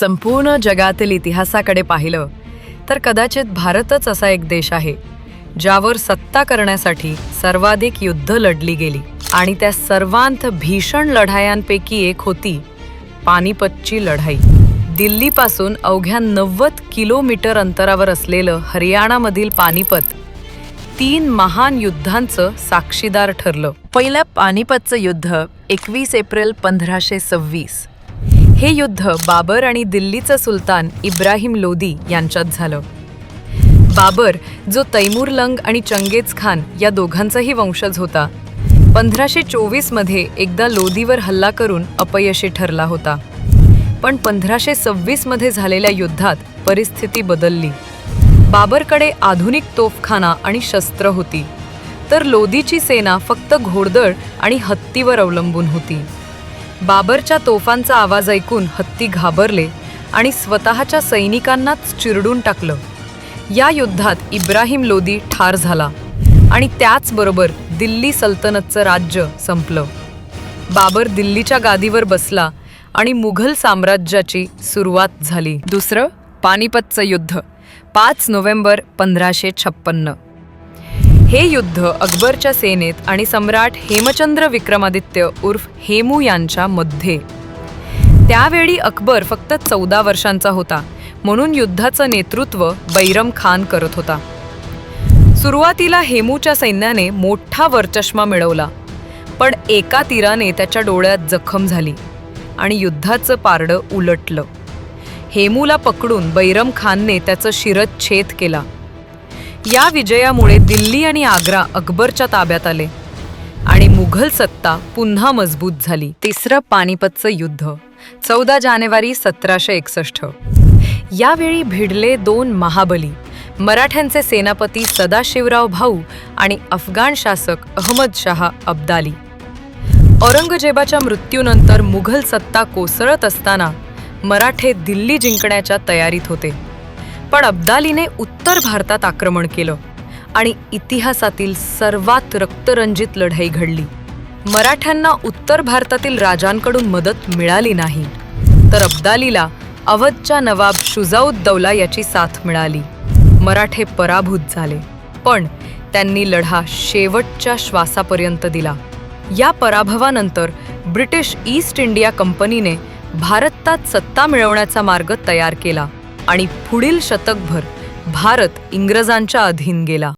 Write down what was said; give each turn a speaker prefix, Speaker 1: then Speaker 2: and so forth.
Speaker 1: संपूर्ण जगातील इतिहासाकडे पाहिलं तर कदाचित भारतच असा एक देश आहे ज्यावर सत्ता करण्यासाठी सर्वाधिक युद्ध लढली गेली आणि त्या सर्वांत भीषण लढायांपैकी एक होती पानिपतची लढाई. दिल्लीपासून अवघ्या नव्वद किलोमीटर अंतरावर असलेलं हरियाणामधील पानिपत तीन महान युद्धांचं साक्षीदार ठरलं. पहिलं पानिपतचं युद्ध एकवीस एप्रिल पंधराशे सव्वीस हे युद्ध बाबर आणि दिल्लीचा सुलतान इब्राहिम लोदी यांच्यात झालं. बाबर जो तैमूर लंग आणि चंगेज खान या दोघांचाही वंशज होता पंधराशे चोवीसमध्ये एकदा लोदीवर हल्ला करून अपयशी ठरला होता. पण पंधराशे सव्वीसमध्ये झालेल्या युद्धात परिस्थिती बदलली. बाबरकडे आधुनिक तोफखाना आणि शस्त्र होती. तर लोदीची सेना फक्त घोडदळ आणि हत्तीवर अवलंबून होती. बाबरच्या तोफांचा आवाज ऐकून हत्ती घाबरले आणि स्वतःच्या सैनिकांनाच चिरडून टाकलं. या युद्धात इब्राहिम लोदी ठार झाला आणि त्याचबरोबर दिल्ली सल्तनतचं राज्य संपलं. बाबर दिल्लीच्या गादीवर बसला आणि मुघल साम्राज्याची सुरुवात झाली. दुसरं पानिपतचं युद्ध पाच नोव्हेंबर पंधराशे छप्पन्न. हे युद्ध अकबरच्या सेनेत आणि सम्राट हेमचंद्र विक्रमादित्य उर्फ हेमू यांच्या मध्ये. त्यावेळी अकबर फक्त चौदा वर्षांचा होता म्हणून युद्धाचं नेतृत्व बैरम खान करत होता. सुरुवातीला हेमूच्या सैन्याने मोठा वरचष्मा मिळवला पण एका तीराने त्याच्या डोळ्यात जखम झाली आणि युद्धाचं पारडं उलटलं. हेमूला पकडून बैरम खानने त्याचं शिरच्छेद केला. या विजयामुळे दिल्ली आणि आग्रा अकबरच्या ताब्यात आले आणि मुघल सत्ता पुन्हा मजबूत झाली. तिसरं पानिपतचं युद्ध चौदा जानेवारी सतराशे एकसष्ट यावेळी भिडले दोन महाबली मराठ्यांचे सेनापती सदाशिवराव भाऊ आणि अफगाण शासक अहमद शाह अब्दाली. औरंगजेबाच्या मृत्यूनंतर मुघल सत्ता कोसळत असताना मराठे दिल्ली जिंकण्याच्या तयारीत होते. पण अब्दालीने उत्तर भारतात आक्रमण केलं आणि इतिहासातील सर्वात रक्तरंजित लढाई घडली. मराठ्यांना उत्तर भारतातील राजांकडून मदत मिळाली नाही. तर अब्दालीला अवधच्या नवाब शुजाउद्दौला याची साथ मिळाली. मराठे पराभूत झाले. पण त्यांनी लढा शेवटच्या श्वासापर्यंत दिला. या पराभवानंतर ब्रिटिश ईस्ट इंडिया कंपनीने भारतात सत्ता मिळवण्याचा मार्ग तयार केला. आणि पुढील शतकभर भारत इंग्रजांच्या अधीन गेला.